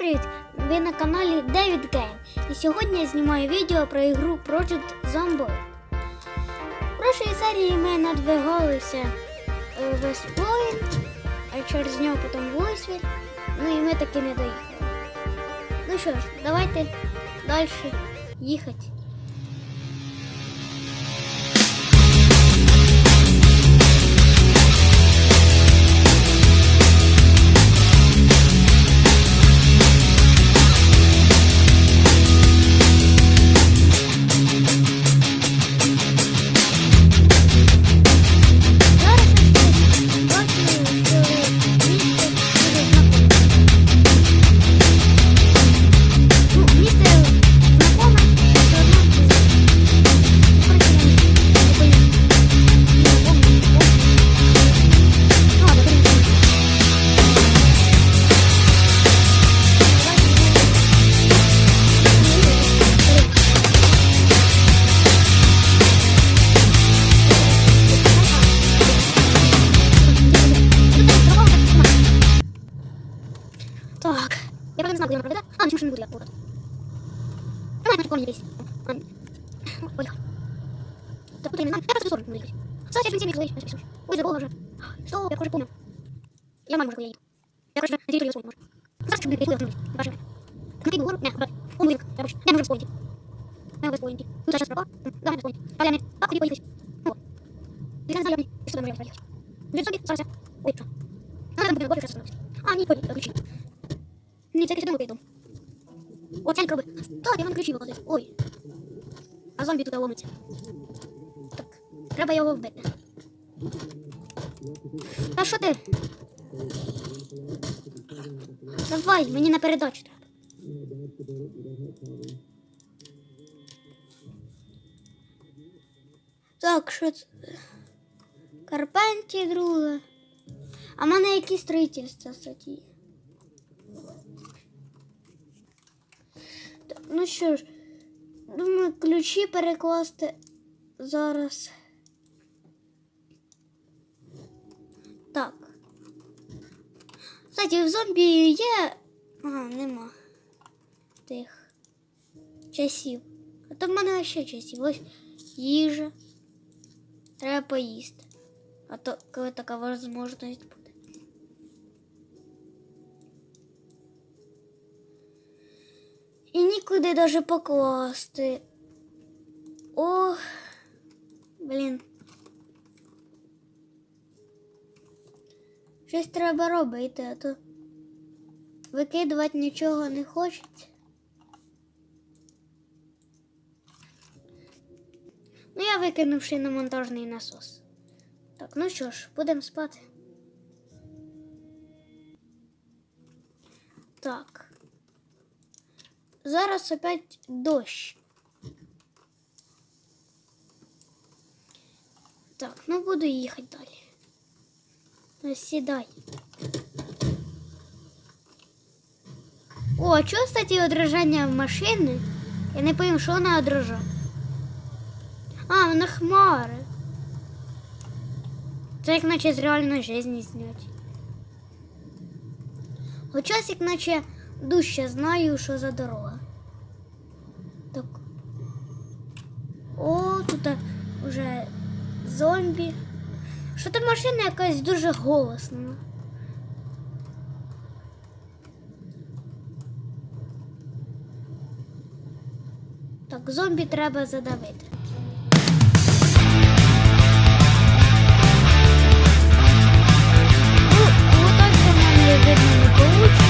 привіт! Ви на каналі David Game. І сьогодні я знімаю відео про ігру Project Zomboid. В прошлій серії ми надвигалися е, Point, а через нього потім Луїсвіль. Ну і ми таки не доїхали. Ну що ж, давайте далі їхати. Я, короче, на территорию свою, может. Что, блин, я остановлюсь. Даже. Смотри, гору. Не. Он вылет, короче. Я нужно вспомнить. Я вспомнить. Тут сейчас пропал. Да, надо вспомнить. Поляны. А, куда поехать? Вот. Я не знаю, я сюда можно поехать. Блин, смотри, сразу. Ой, что? А, там, блин, больше сейчас. А, не понял, ключи. Ні, це сюди йду. О, ця кроби. Так, я вам ключі виходить. Ой. А зомбі тут ломиться. Так, треба його вбити. Та що ти? Давай, мені на передачу треба. Так, що це? Карпенті друге. А в мене які строїтельства, кстати. Так, Ну що ж, думаю, ключі перекласти зараз. Так. Кстати, в зомбі є. Ага, нема тих часів. А то в мене ще часів. Ось їжа. Треба поїсти. А то коли така можливість буде. І нікуди даже покласти. Ох, блін. Щось треба робити, а то викидувати нічого не хочеться. Ну, я викинув шиномонтажний насос. Так, ну що ж, будемо спати. Так. Зараз опять дощ. Так, ну буду їхати далі. Сідай. О, а чого, кстати, в машини? Я не пойму, що вона одрожає. А, вона хмари. Це як наче з реальної житті зняти. Хоча як наче дужче знаю, що за дорога. Так. О, тут вже зомбі. Що та машина якась дуже голосна. Так, зомбі треба задавити. Ну, ну так нам не видно не получится.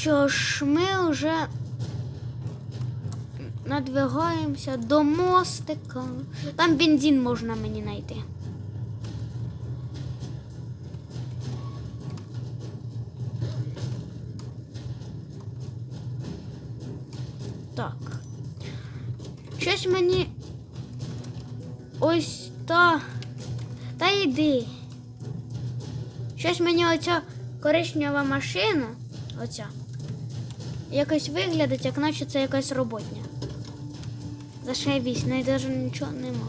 Що ж, ми вже надвигаємося до мостика. Там бензин можна мені знайти. Так. Щось мені. Ось та. Та йди. Щось мені оця коричнева машина. Оця. Якось виглядить, як наче це якась роботня. Зашибісь, в неї навіть нічого нема.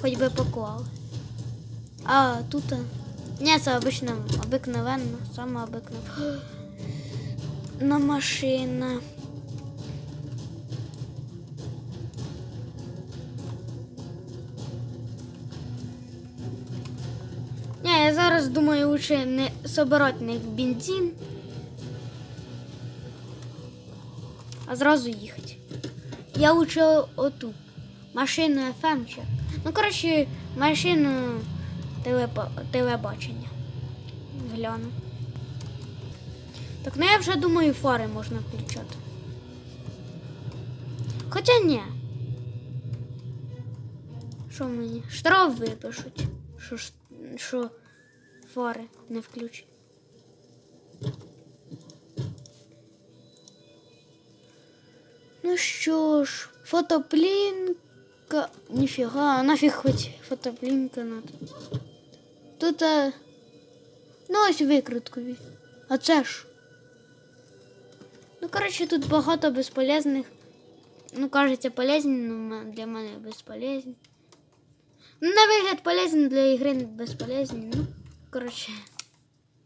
Хоч би поклали. А, тут. Ні, це обично обикновенно, саме обикновенно. На машина. Ні, я зараз думаю, лучше не собирати них бензин, а зразу їхати. Я лучше оту машину FM чи. Ну, коротше, машину телепо... телебачення. Гляну. Так, ну я вже думаю, фари можна включати. Хоча ні. Що мені? Штраф випишуть. Що, що фари не включать. Ну що ж, фотоплінка. Ніфіга, нафіг хоч фотоплінка надо. Тут. А... Ну, ось викруткові. А це ж. Ну, коротше, тут багато безполезних. Ну, кажеться, полезні, але для мене безполезні. Ну, на вигляд полезні для ігри безполезні. Ну, коротше,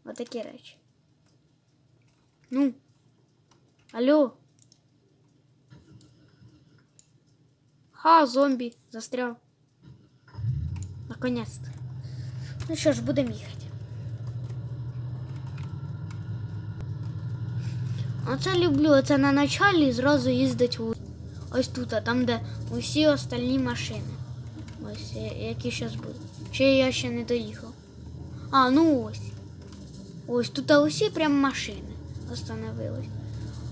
отакі речі. Ну. Алло. Ха, зомбі, застряв. Наконец-то. Ну що ж, будемо їхати. Оце люблю, оце на началі зразу їздить у... ось тут, а там, де усі остальні машини. Ось, я- які зараз будуть. Ще я ще не доїхав. А, ну ось. Ось тут усі прям машини остановились.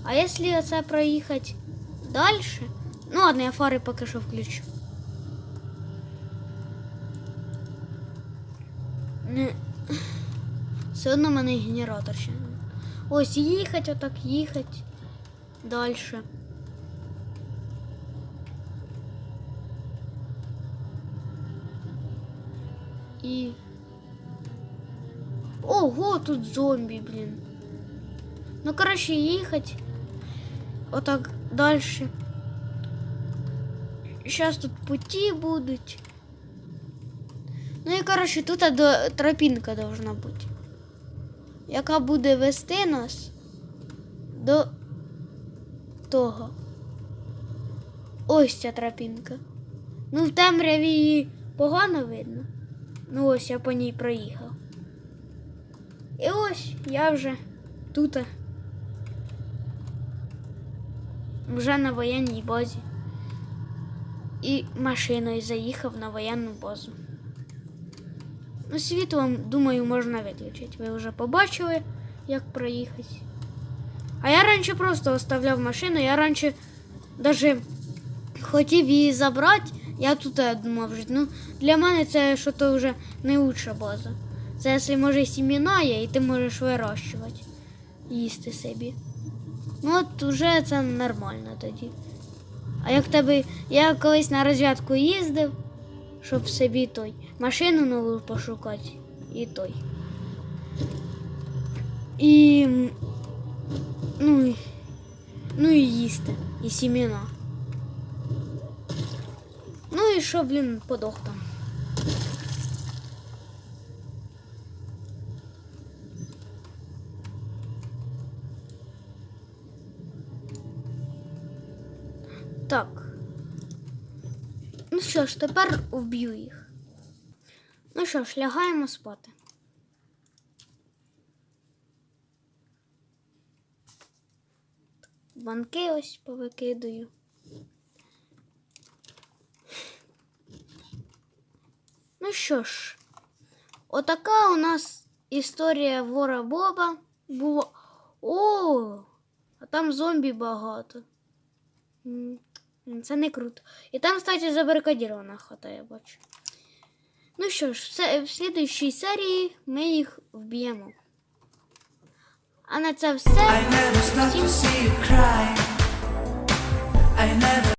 А якщо оце проїхати далі, ну ладно, я фари поки що включу. Не. Все одно в мене генератор ще. не- Ось їхати, отак їхати. Далі. І. Ого, тут зомбі, блін. Ну, коротше, їхати. Отак далі. Зараз тут путі будуть. Ну і коротше, тут тропінка должна бути. Яка буде вести нас до того. Ось ця тропінка. Ну, в темряві її погано видно. Ну ось я по ній проїхав. І ось я вже тут. Вже на воєнній базі. І машиною заїхав на воєнну базу. Ну, світло, думаю, можна виключити. Ви вже побачили, як проїхати. А я раніше просто оставляв машину, я раніше навіть хотів її забрати, я тут е, думав. Ну, для мене це що то вже не лучша база. Це якщо може сіміна є, і ти можеш вирощувати, їсти собі. Ну от вже це нормально тоді. А як тебе. Я колись на розв'язку їздив, щоб собі той машину нову пошукати і той. І. Ну, ну і їсти, і сімена. Ну і що, блін, подох там. Так. Ну що ж, тепер вб'ю їх. Ну що ж, лягаємо спати. Банки ось повикидаю. Ну що ж, отака у нас історія вора Боба була. О, а там зомбі багато. Це не круто. І там, кстати, забарикадірована хата, я бачу. Ну що ж, в слідуючій серії ми їх вб'ємо. А на це все. I